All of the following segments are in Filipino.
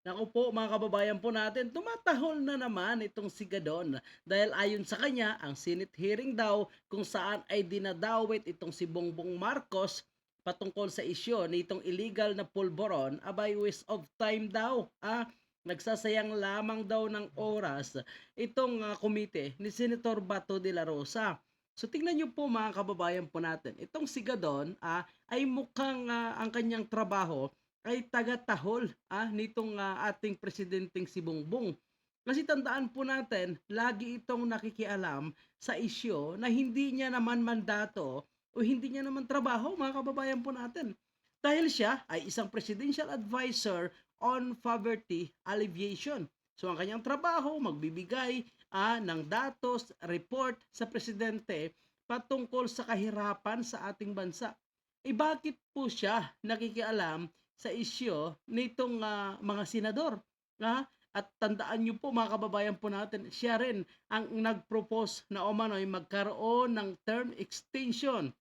Naku po mga kababayan po natin, tumatahol na naman itong si Gadon dahil ayon sa kanya, ang Senate hearing daw kung saan ay dinadawit itong si Bongbong Marcos patungkol sa isyo nitong illegal na pulboron abay waste of time daw. Ah, nagsasayang lamang daw ng oras itong ah, komite ni Senator Bato de la Rosa. So tingnan niyo po mga kababayan po natin, itong si Gadon ah, ay mukhang ah, ang kanyang trabaho ay taga-tahol ah, nitong ah, ating presidenteng si Bongbong. Kasi tandaan po natin, lagi itong nakikialam sa isyo na hindi niya naman mandato o hindi niya naman trabaho, mga kababayan po natin. Dahil siya ay isang presidential advisor on poverty alleviation. So ang kanyang trabaho, magbibigay ah, ng datos, report sa presidente patungkol sa kahirapan sa ating bansa. Eh bakit po siya nakikialam sa isyo nitong ah, mga senador? Ha? At tandaan niyo po mga kababayan po natin, siya rin ang nag-propose na umano'y magkaroon ng term extension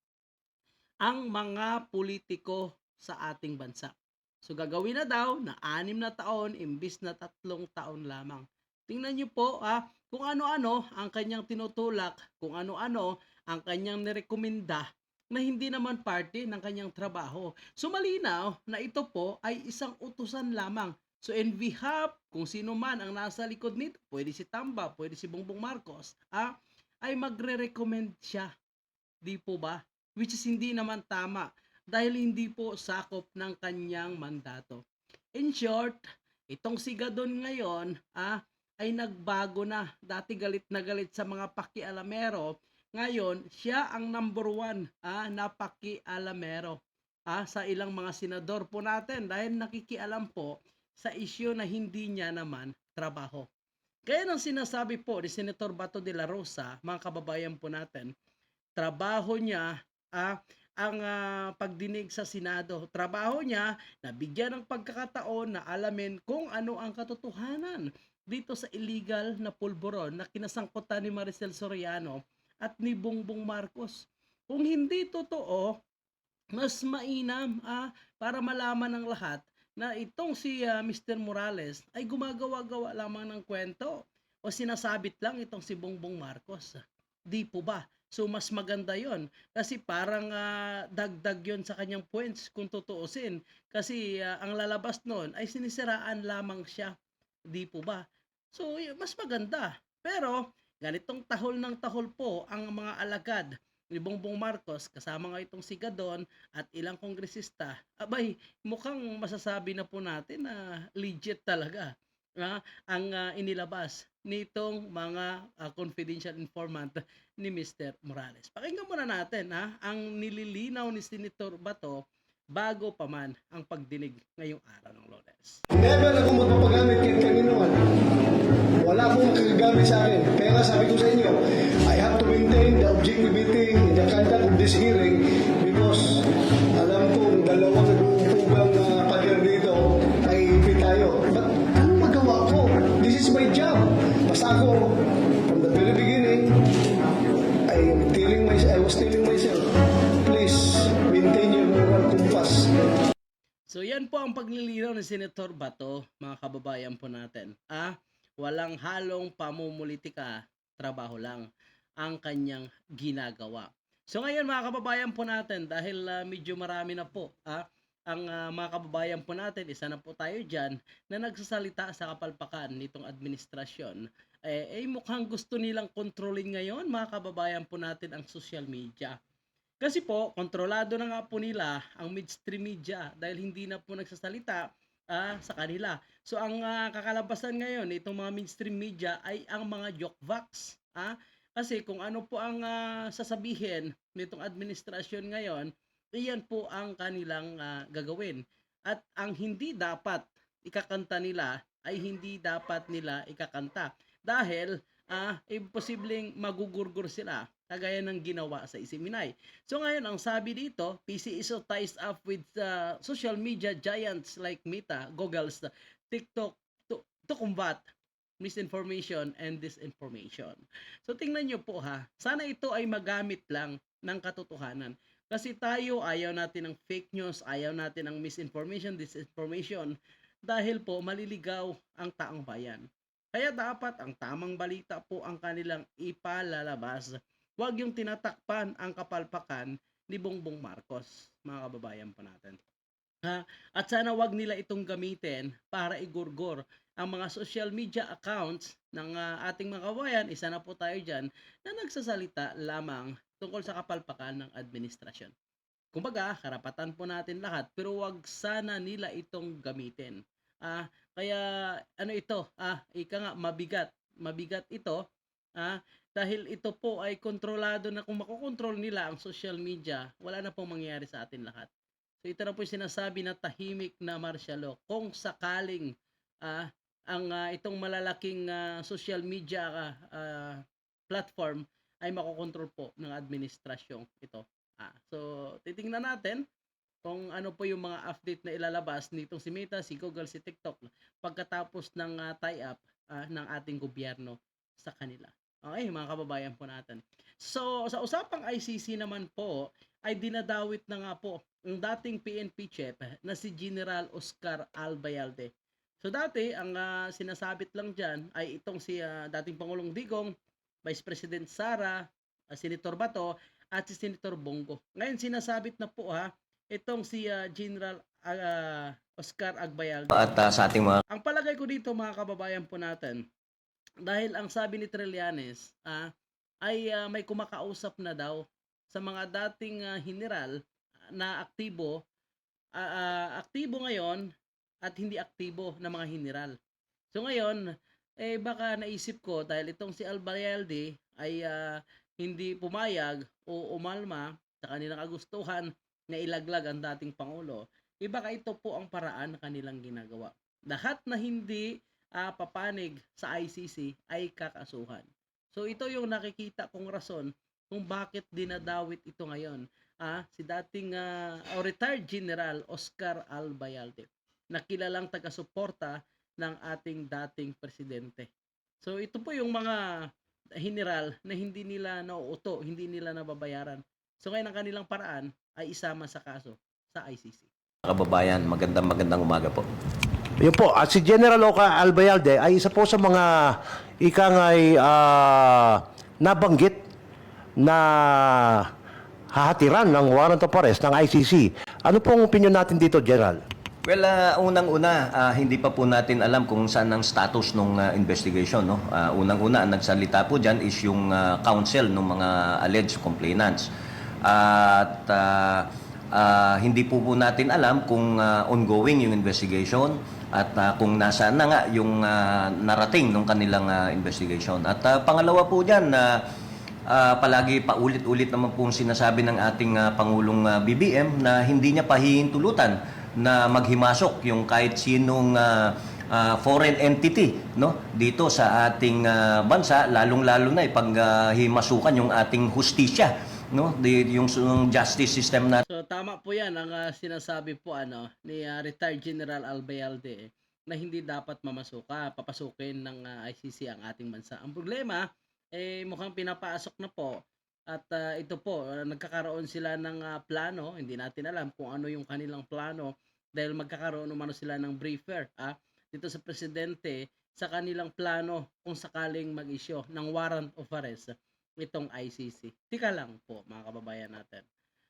ang mga politiko sa ating bansa. So gagawin na daw na anim na taon imbis na tatlong taon lamang. Tingnan niyo po ah, kung ano-ano ang kanyang tinutulak, kung ano-ano ang kanyang nirekomenda na hindi naman parte ng kanyang trabaho. So malinaw na ito po ay isang utusan lamang. So in behalf, kung sino man ang nasa likod nito, pwede si Tamba, pwede si Bongbong Marcos, ah, ay magre-recommend siya. Di po ba? Which is hindi naman tama dahil hindi po sakop ng kanyang mandato. In short, itong si Gadon ngayon ah, ay nagbago na. Dati galit na galit sa mga pakialamero. Ngayon, siya ang number one ah, na pakialamero ah, sa ilang mga senador po natin dahil nakikialam po sa isyo na hindi niya naman trabaho. Kaya nang sinasabi po ni Senator Bato de la Rosa, mga kababayan po natin, trabaho niya ah, ang ah, pagdinig sa Senado. Trabaho niya na bigyan ng pagkakataon na alamin kung ano ang katotohanan dito sa illegal na pulburon na kinasangkutan ni Maricel Soriano at ni Bongbong Marcos. Kung hindi totoo, mas mainam ah, para malaman ng lahat na itong si ah, Mr. Morales ay gumagawa-gawa lamang ng kwento o sinasabit lang itong si Bongbong Marcos. Di po ba? So mas maganda yon kasi parang ah, dagdag yon sa kanyang points kung tutuusin. Kasi ah, ang lalabas noon ay sinisiraan lamang siya. Di po ba? So mas maganda. Pero ganitong tahol ng tahol po ang mga alagad ni Bongbong Marcos kasama nga itong si Gadon at ilang kongresista. Abay, mukhang masasabi na po natin na legit talaga ah, ang ah, inilabas nitong mga ah, confidential informant ni Mr. Morales. Pakinggan muna natin ha, ang nililinaw ni Senator Bato bago pa man ang pagdinig ngayong araw ng Lourdes. Never ako magpapagamit kahit kanino man. Wala akong makagagamit sa akin. Kaya sabi ko sa inyo, I have to maintain the objectivity in the conduct of this hearing because alam kong dalawang nag-uupugang uh, pader dito ay ipit tayo. But ano magawa ko? This is my job. Basta ako, from the very beginning, I am telling myself, I was telling myself, please maintain your moral compass. So yan po ang paglilinaw ni Senator Bato, mga kababayan po natin. Ah, walang halong pamumulitika, trabaho lang ang kanyang ginagawa. So ngayon mga kababayan po natin, dahil ah, medyo marami na po ah, ang ah, mga kababayan po natin, isa na po tayo dyan, na nagsasalita sa kapalpakan nitong administrasyon, eh, eh mukhang gusto nilang kontrolin ngayon mga kababayan po natin ang social media. Kasi po, kontrolado na nga po nila ang midstream media dahil hindi na po nagsasalita ah, sa kanila. So ang ah, kakalabasan ngayon itong mga mainstream media ay ang mga jokebox. Ah? Kasi kung ano po ang ah, sasabihin nitong administrasyon ngayon, iyan po ang kanilang ah, gagawin. At ang hindi dapat ikakanta nila ay hindi dapat nila ikakanta. Dahil ah, imposibleng magugurgur sila kagaya ng ginawa sa Isiminay. So ngayon, ang sabi dito, PC is so ties up with uh, social media giants like Meta, Google's TikTok to, to combat misinformation and disinformation. So tingnan nyo po ha, sana ito ay magamit lang ng katotohanan. Kasi tayo ayaw natin ng fake news, ayaw natin ng misinformation, disinformation. dahil po maliligaw ang taong bayan. Kaya dapat ang tamang balita po ang kanilang ipalalabas. Huwag yung tinatakpan ang kapalpakan ni Bongbong Marcos, mga kababayan po natin. Ha? At sana wag nila itong gamitin para igurgor ang mga social media accounts ng ah, ating mga kababayan. Isa na po tayo dyan na nagsasalita lamang tungkol sa kapalpakan ng administrasyon. Kumbaga, karapatan po natin lahat pero wag sana nila itong gamitin. Ah, kaya ano ito? Ah, ika nga mabigat. Mabigat ito. Ah, dahil ito po ay kontrolado na kung makokontrol nila ang social media, wala na pong mangyayari sa atin lahat. So ito na po yung sinasabi na tahimik na martial law. Kung sakaling ah, ang ah, itong malalaking ah, social media ah, ah, platform ay makokontrol po ng administrasyong ito. Ah, so titingnan natin kung ano po yung mga update na ilalabas nitong si Meta, si Google, si TikTok pagkatapos ng ah, tie-up ah, ng ating gobyerno sa kanila. Okay, mga kababayan po natin. So, sa usapang ICC naman po, ay dinadawit na nga po ang dating PNP chief na si General Oscar Albayalde. So dati, ang ah, sinasabit lang dyan ay itong si ah, dating Pangulong Digong, Vice President Sara, ah, Senator Bato, at si Senator Bongo. Ngayon sinasabit na po ha, itong si ah, General ah, Oscar Agbayalde. at ah, sa ating mga Ang palagay ko dito mga kababayan po natin, dahil ang sabi ni Trillanes ah, ay ah, may kumakausap na daw sa mga dating ah, general na aktibo, ah, ah, aktibo ngayon at hindi aktibo na mga general. So ngayon, eh baka naisip ko dahil itong si Albayalde ay ah, hindi pumayag o umalma sa kanilang kagustuhan na ilaglag ang dating Pangulo, eh baka ito po ang paraan na kanilang ginagawa. Lahat na hindi ah, papanig sa ICC ay kakasuhan. So ito yung nakikita kong rason kung bakit dinadawit ito ngayon. Ah, si dating ah, o retired General Oscar Albayalde na kilalang taga-suporta ng ating dating presidente. So ito po yung mga general na hindi nila nauuto, hindi nila nababayaran. So ngayon ang kanilang paraan ay isama sa kaso sa ICC. kababayan, magandang magandang umaga po. Yun po, at si General Oka Albayalde ay isa po sa mga ikang ay ah, nabanggit na hahatiran ng warrant of arrest ng ICC. Ano pong opinion natin dito, General? Well, ah, unang-una, ah, hindi pa po natin alam kung saan ang status ng investigation. No? Ah, unang-una, ang nagsalita po dyan is yung ah, counsel ng mga alleged complainants. At ah, ah, hindi po po natin alam kung ah, ongoing yung investigation at ah, kung nasaan na nga yung ah, narating ng kanilang ah, investigation. At ah, pangalawa po dyan, na Ah, palagi paulit-ulit naman pong sinasabi ng ating ah, Pangulong ah, BBM na hindi niya pahihintulutan na maghimasok yung kahit sinong ah, ah, foreign entity no dito sa ating ah, bansa lalong-lalo na ipaghimasukan yung ating hustisya no? Di- yung, yung justice system natin So tama po 'yan ang ah, sinasabi po ano ni ah, retired General Albayalde eh, na hindi dapat mamasuka, papasukin ng ah, ICC ang ating bansa. Ang problema eh mukhang pinapasok na po. At ah, ito po ah, nagkakaroon sila ng ah, plano, hindi natin alam kung ano yung kanilang plano dahil magkakaroon umano sila ng briefer ah, dito sa presidente sa kanilang plano kung sakaling mag-issue ng warrant of arrest itong ICC. Tika lang po mga kababayan natin.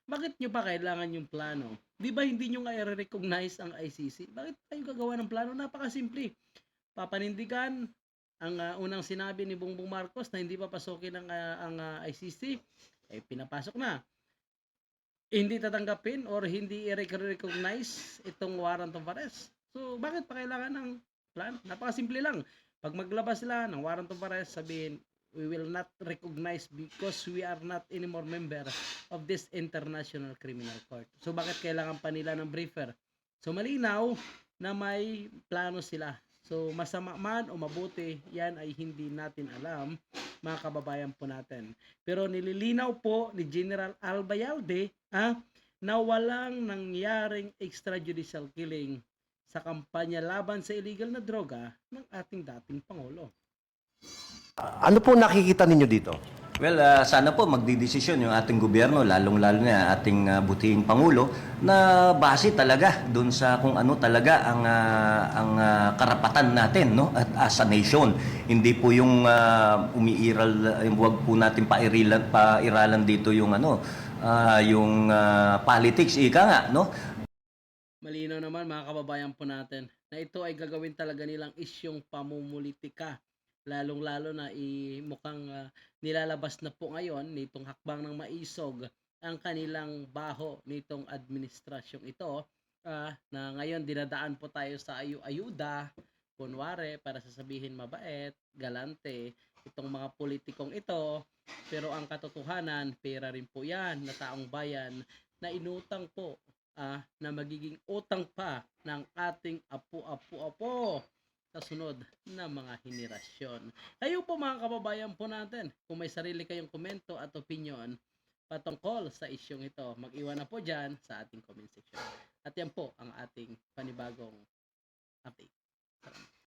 Bakit nyo pa kailangan yung plano? Di ba hindi nyo nga i-recognize ang ICC? Bakit kayo gagawa ng plano? Napakasimple. Papanindigan ang ah, unang sinabi ni Bongbong Marcos na hindi papasukin ang, ah, ang ah, ICC, eh pinapasok na. Hindi tatanggapin or hindi i-recognize itong warrant of arrest. So, bakit pa kailangan ng plan? Napakasimple lang. Pag maglabas sila ng warrant of arrest, sabihin, we will not recognize because we are not anymore member of this international criminal court. So bakit kailangan pa nila ng briefer? So malinaw na may plano sila. So masama man o mabuti, yan ay hindi natin alam, mga kababayan po natin. Pero nililinaw po ni General Albayalde ah, na walang nangyaring extrajudicial killing sa kampanya laban sa illegal na droga ng ating dating Pangulo. Ano po nakikita ninyo dito? Well, ah, sana po magdidesisyon yung ating gobyerno, lalong-lalo na ating ah, butihing Pangulo, na base talaga doon sa kung ano talaga ang, ah, ang ah, karapatan natin no? At, as a nation. Hindi po yung ah, umiiral, yung huwag po natin pairalan, pairalan dito yung ano, ah, yung ah, politics, ika nga, no? Malinaw naman mga kababayan po natin na ito ay gagawin talaga nilang isyong pamumulitika. Lalong-lalo na i, mukhang ah, nilalabas na po ngayon nitong hakbang ng maisog ang kanilang baho nitong administrasyong ito ah, na ngayon dinadaan po tayo sa ayu-ayuda kunwari para sasabihin mabait, galante itong mga politikong ito. Pero ang katotohanan pera rin po yan na taong bayan na inutang po ah, na magiging utang pa ng ating apo-apo-apo sa sunod na mga henerasyon. Kayo po mga kababayan po natin, kung may sarili kayong komento at opinion patungkol sa isyong ito, mag-iwan na po dyan sa ating comment section. At yan po ang ating panibagong update. Salamat.